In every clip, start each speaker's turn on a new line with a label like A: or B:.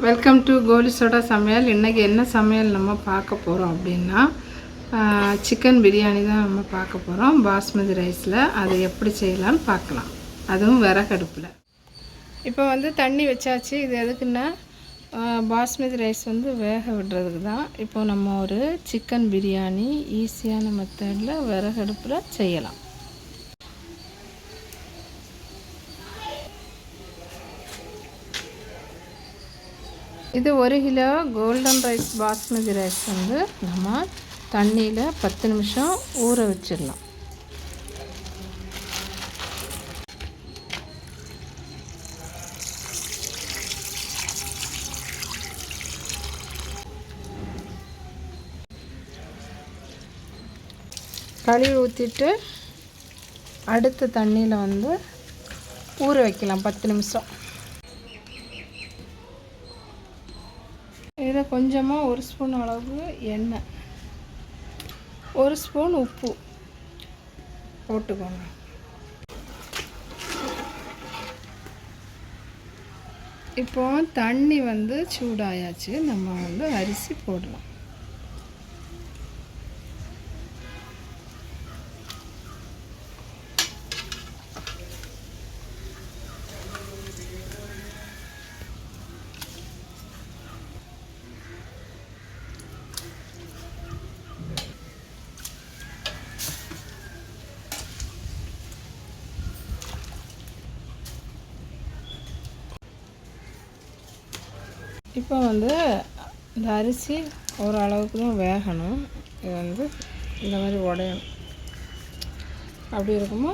A: Welcome to goli soda சமையல். இன்றைக்கி என்ன சமையல் நம்ம பார்க்க போகிறோம் அப்படின்னா சிக்கன் பிரியாணி தான் நம்ம பார்க்க போகிறோம் பாஸ்மதி ரைஸில் அதை எப்படி செய்யலாம்னு பார்க்கலாம். அதுவும் விறகடுப்பில் இப்போ வந்து தண்ணி வச்சாச்சு. இது எதுக்குன்னா பாஸ்மதி ரைஸ் வந்து வேக விடுறதுக்கு தான். இப்போ நம்ம ஒரு சிக்கன் பிரியாணி ஈஸியான மெத்தடில் விறகடுப்பில் செய்யலாம். இது ஒரு kilo golden rice basmati rice வந்து நம்ம தண்ணியில் பத்து நிமிஷம் ஊற வச்சிடலாம். கழுவி ஊற்றிட்டு அடுத்த தண்ணியில் வந்து ஊற வைக்கலாம் பத்து நிமிஷம் இதில் கொஞ்சமாக ஒரு ஸ்பூன் அளவு எண்ணெய். ஒரு ஸ்பூன் உப்பு போட்டுக்கோங்க. இப்போ தண்ணி வந்து சூடாயாச்சு. நம்ம வந்து அரிசி போடலாம். இப்போ வந்து இந்த அரிசி ஓரளவுக்கு தான் வேகணும். இது வந்து இந்த மாதிரி உடையணும். அப்படி இருக்குமோ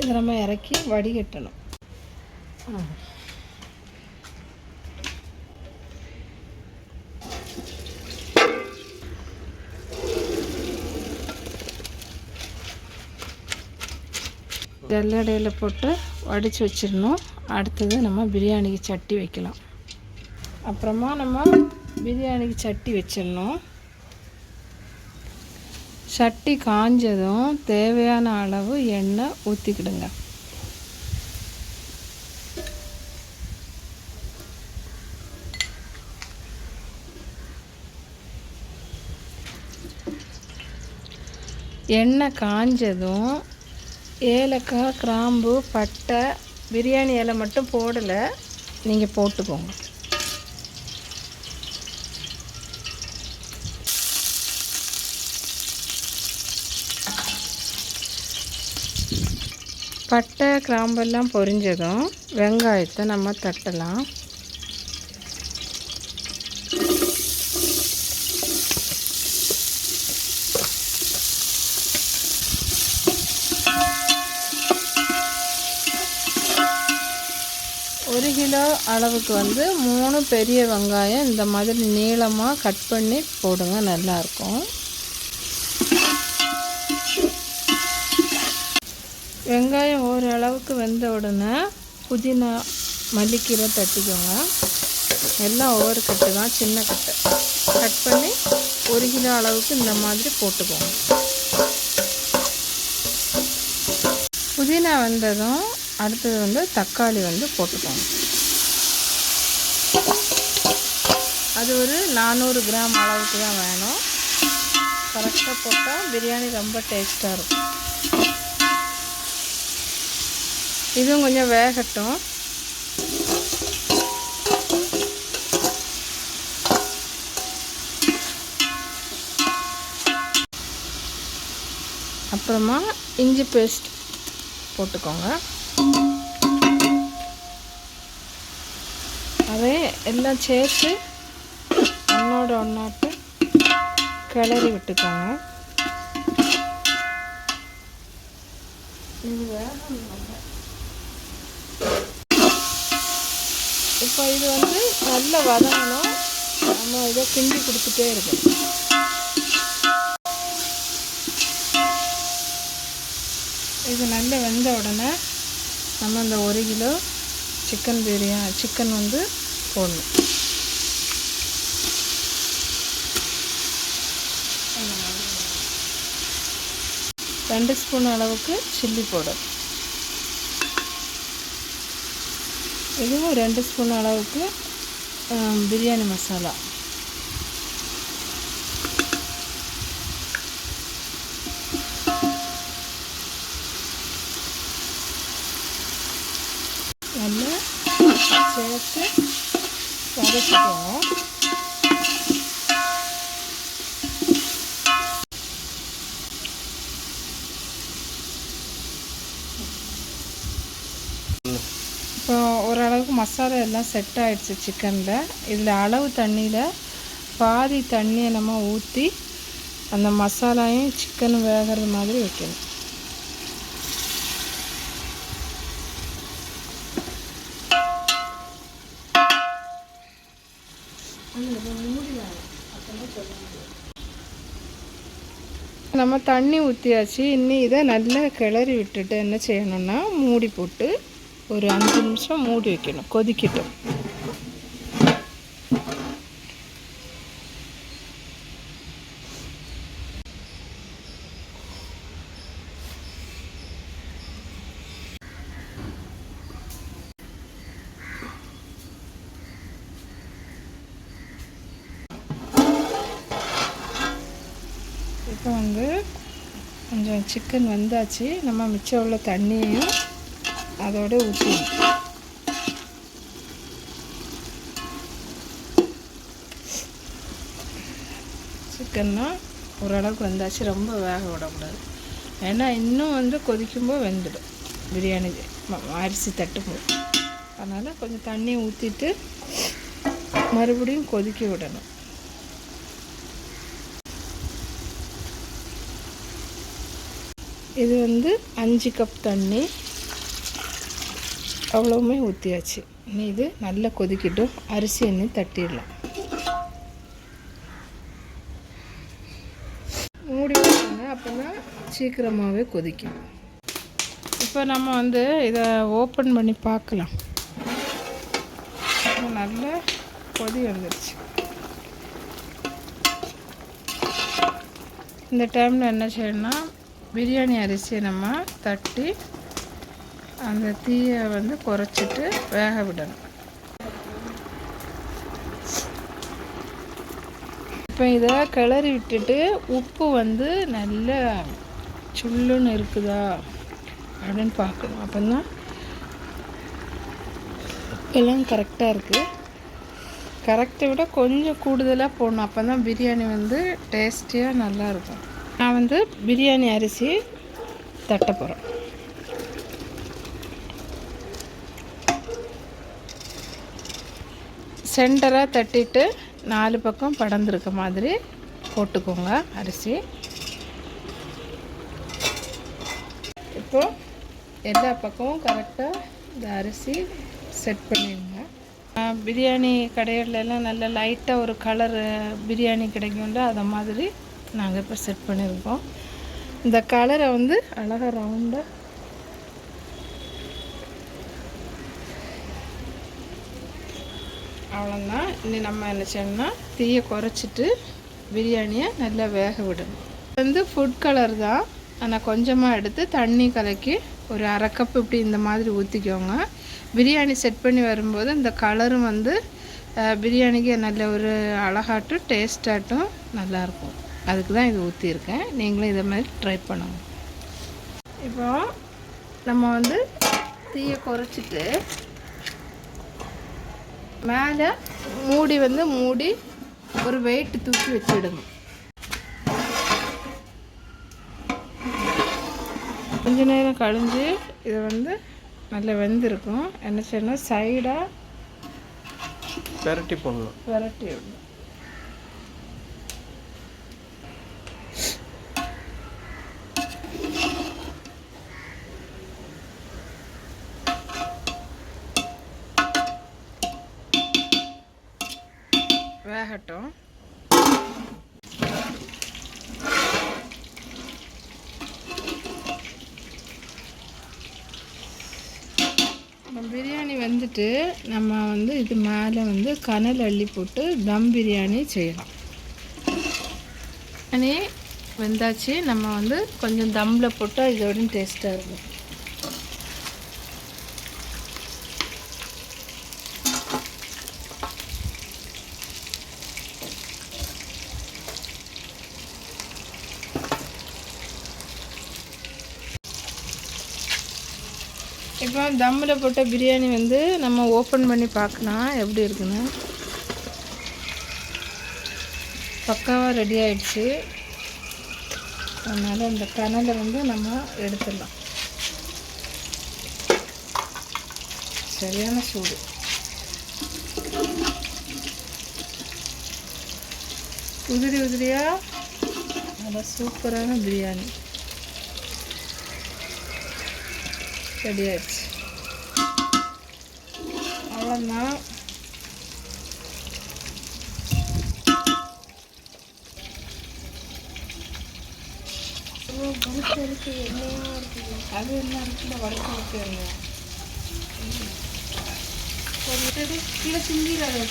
A: இதை நம்ம இறக்கி வடிகட்டணும். ஜல்லடையில் போட்டு வடித்து வச்சிடணும். அடுத்தது நம்ம பிரியாணிக்கு சட்டி வைக்கலாம். அப்புறமா நம்ம பிரியாணிக்கு சட்டி வச்சிடணும். சட்டி காஞ்சதும் தேவையான அளவு எண்ணெய் ஊற்றிக்கிடுங்க எண்ணெய் காஞ்சதும் ஏலக்காய் கிராம்பு பட்டை பிரியாணி இலை மட்டும் போடலை. நீங்கள் போட்டுக்கோங்க. பட்டை கிராம்பெல்லாம் பொரிஞ்சதும் வெங்காயத்தை நம்ம தட்டலாம். ஒரு கிலோ அளவுக்கு வந்து மூணு பெரிய வெங்காயம் இந்த மாதிரி நீளமாக கட் பண்ணி போடுங்க நல்லாயிருக்கும் வெங்காயம் ஓரளவுக்கு வெந்த உடனே புதினா மல்லிக்கீரை தட்டிக்கோங்க. எல்லாம் ஒவ்வொரு கட்டு தான் சின்ன கட்டு. கட் பண்ணி ஒரு கிலோ அளவுக்கு இந்த மாதிரி போட்டுக்கோங்க. புதினா வந்ததும் அடுத்தது வந்து தக்காளி வந்து போட்டுக்கோங்க. அது ஒரு நானூறு கிராம் அளவுக்கு தான் வேணும். கரெக்டாக போட்டால் பிரியாணி ரொம்ப டேஸ்ட்டாக இருக்கும். இதுவும் கொஞ்சம் வேகட்டும். அப்புறமா இஞ்சி பேஸ்ட் போட்டுக்கோங்க. அதே எல்லாம் சேர்த்து ஒன்றோட ஒன்றாட்டு கிளறி விட்டுக்கோங்க. இது வேகணும். இப்போ இது வந்து நல்லா வதங்கணும். நம்ம இதை கிண்டி கொடுத்துட்டே இருக்கணும். இது நல்லா வெந்த உடனே நம்ம இந்த ஒரு கிலோ சிக்கன் பிரியா சிக்கன் வந்து போடணும். ரெண்டு ஸ்பூன் அளவுக்கு சில்லி பவுடர் இதுவும் ரெண்டு ஸ்பூன் அளவுக்கு பிரியாணி மசாலா. நல்லா சேர்த்து வதக்கிக்குவோம் இப்போ ஓரளவுக்கு மசாலா எல்லாம் செட் ஆகிடுச்சு சிக்கனில் இதில் அளவு தண்ணியில் பாதி தண்ணியை நம்ம ஊற்றி அந்த மசாலாயும் சிக்கன் வேகிறது மாதிரி வைக்கணும். நம்ம தண்ணி ஊற்றியாச்சு இன்னும் இதை நல்லா கிளறி விட்டுட்டு என்ன செய்யணும்னா மூடி போட்டு ஒரு அஞ்சு நிமிஷம் மூடி வைக்கணும். கொதிக்கட்டும். இப்போ வந்து கொஞ்சம் சிக்கன் வந்தாச்சு. நம்ம மிச்சம் உள்ள தண்ணியையும் அதோட ஊற்றிடணும் சிக்கன்னா ஓரளவுக்கு வெந்தாச்சு ரொம்ப வேக விடக்கூடாது ஏன்னா இன்னும் வந்து கொதிக்கும்போது வெந்துடும் பிரியாணி அரிசி தட்டும்போது அதனால் கொஞ்சம் தண்ணி ஊற்றிட்டு மறுபடியும் கொதிக்க விடணும் இது வந்து அஞ்சு கப் தண்ணி அவ்வளவுமே ஊற்றியாச்சு இனி இது நல்லா கொதிக்கிட்டும். அரிசி எண்ணெய் தட்டிடலாம். மூடி வச்சுங்க அப்போனா சீக்கிரமாகவே கொதிக்கும். இப்போ நம்ம வந்து இதை ஓப்பன் பண்ணி பார்க்கலாம் நல்ல நல்லா கொதி வந்துருச்சு. இந்த டைமில் என்ன செய்யணும்னா பிரியாணி அரிசியை நம்ம தட்டி அந்த தீயை வந்து குறைச்சிட்டு வேக விடணும். இப்போ இதை கிளறி விட்டுட்டு உப்பு வந்து நல்ல சுள்ளுன்னு இருக்குதா அப்படின்னு பார்க்கணும். அப்போதான் எல்லாம் கரெக்டாக இருக்குது கரெக்டை விட கொஞ்சம் கூடுதலாக போடணும். அப்போ தான் பிரியாணி வந்து டேஸ்டியாக நல்லாயிருக்கும் நான் வந்து பிரியாணி அரிசி தட்ட போகிறேன் சென்டராக தட்டிட்டு நாலு பக்கம் படர்ந்துருக்க மாதிரி போட்டுக்கோங்க அரிசி. இப்போ எல்லா பக்கமும் கரெக்டாக இந்த அரிசி செட் பண்ணிடுங்க. பிரியாணி கடைகள்லாம் நல்ல லைட்டாக ஒரு கலர் பிரியாணி கிடைக்கும்ல அதை மாதிரி நாங்கள் இப்போ செட் பண்ணியிருக்கோம் இந்த கலரை வந்து அழகாக ரவுண்டாக அவ்வளோதான் இனி நம்ம என்ன செய்யணும்னா தீயை குறைச்சிட்டு பிரியாணியை நல்லா வேக விடணும். இது வந்து ஃபுட் கலர் தான். ஆனால் கொஞ்சமாக எடுத்து தண்ணி கலக்கி ஒரு அரை கப் இப்படி இந்த மாதிரி ஊற்றிக்கோங்க பிரியாணி செட் பண்ணி வரும்போது இந்த கலரும் வந்து பிரியாணிக்கு நல்ல ஒரு அழகாட்டும் டேஸ்டாட்டும் நல்லாயிருக்கும். அதுக்கு தான் இது ஊற்றியிருக்கேன் நீங்களும் இதை மாதிரி ட்ரை பண்ணுங்க. இப்போ நம்ம வந்து தீயை குறைச்சிட்டு மேலே மூடி வந்து மூடி ஒரு வெயிட் தூக்கி வச்சிடுங்க கொஞ்ச நேரம் கழிஞ்சு இதை வந்து நல்லா வெந்திருக்கும். என்ன செய்யணும்? சைடாக
B: பெரட்டி போடணும்.
A: விரட்டி விடணும். வேகட்டும் பிரியாணி வந்துட்டு நம்ம வந்து இது மேலே வந்து கனல் அள்ளி போட்டு தம் பிரியாணி செய்யலாம். பிரியாணி வெந்தாச்சு. நம்ம வந்து கொஞ்சம் தம்மில் போட்டால் இதோட டேஸ்ட்டாக இருக்கும். இப்போ தம்மில் போட்ட பிரியாணி வந்து நம்ம ஓப்பன் பண்ணி பார்க்கலாம் எப்படி இருக்குன்னு? பக்காவாக ரெடி ஆயிடுச்சு. அதனால் இந்த கனலை வந்து நம்ம எடுத்துடலாம். சரியான சூடு. உதிரி உதிரியாக நல்லா சூப்பரான பிரியாணி. ரெடி ஆயிடுச்சு. அவ்வளோதான் அது என்ன இருக்குல்ல வடக்கு வைக்கிறீங்க கீழே சிந்திடாது.